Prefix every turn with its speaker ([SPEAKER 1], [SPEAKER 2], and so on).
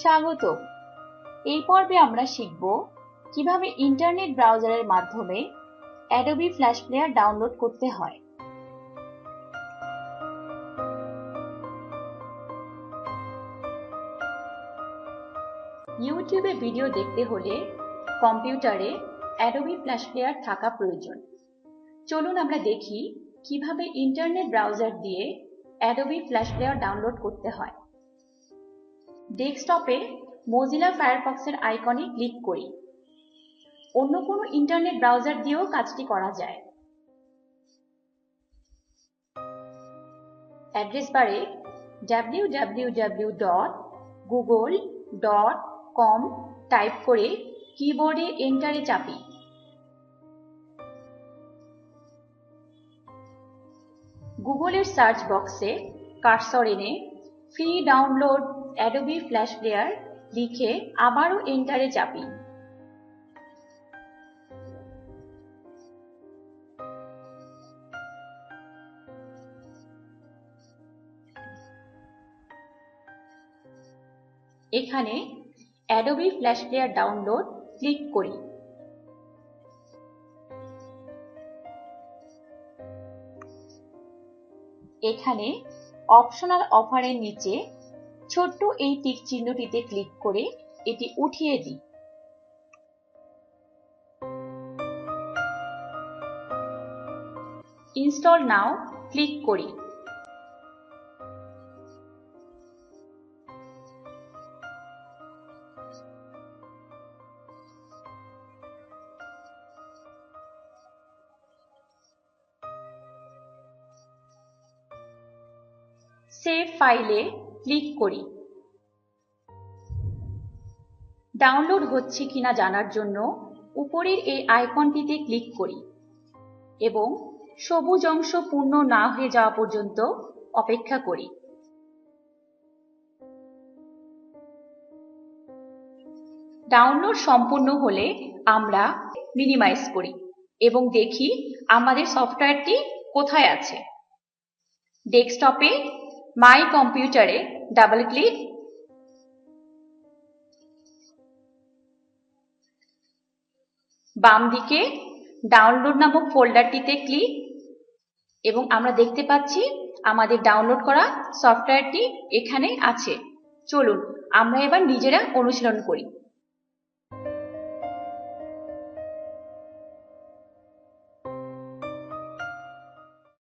[SPEAKER 1] স্বাগত। এই পর্বে আমরা শিখব কীভাবে ইন্টারনেট ব্রাউজারের মাধ্যমে অ্যাডোবি ফ্ল্যাশ প্লেয়ার ডাউনলোড করতে হয়। ইউটিউবে ভিডিও দেখতে হলে কম্পিউটারে অ্যাডোবি ফ্ল্যাশ প্লেয়ার থাকা প্রয়োজন। চলুন আমরা দেখি কীভাবে ইন্টারনেট ব্রাউজার দিয়ে অ্যাডোবি ফ্ল্যাশ প্লেয়ার ডাউনলোড করতে হয়। ডেস্কটপে মোজিলা ফায়ারফক্সের আইকনে ক্লিক করি। অন্য কোনো ইন্টারনেট ব্রাউজার দিয়েও কাজটি করা যায়। অ্যাড্রেস বারে www.google.com টাইপ করে কিবোর্ডে এন্টারে চাপি। গুগলের সার্চ বক্সে কার্সর এনে free download Adobe flash player লিখে আবারও এন্টারে চাপি এখানে Adobe flash player download click করি। এখানে অপশনাল অফারের নিচে ছোট্ট এই টিক চিহ্নটিতে ক্লিক করে এটি উঠিয়ে দিই। ইনস্টল নাও, ক্লিক করি। সেভ ফাইলে ক্লিক করি। ডাউনলোড হচ্ছে কিনা জানার জন্য উপরের এই আইকনটিতে ক্লিক করি এবং সবুজ অংশ পূর্ণ না হয়ে যাওয়া পর্যন্ত অপেক্ষা করি। ডাউনলোড সম্পূর্ণ হলে আমরা মিনিমাইজ করি এবং দেখি আমাদের সফটওয়্যারটি কোথায় আছে। ডেস্কটপে মাই কম্পিউটারে ডাবল ক্লিক। বাম দিকে ডাউনলোড নামক ফোল্ডারটিতে ক্লিক এবং আমরা দেখতে পাচ্ছি আমাদের ডাউনলোড করা সফটওয়্যারটি এখানে আছে। চলুন, আমরা এবার নিজেরা অনুশীলন করি।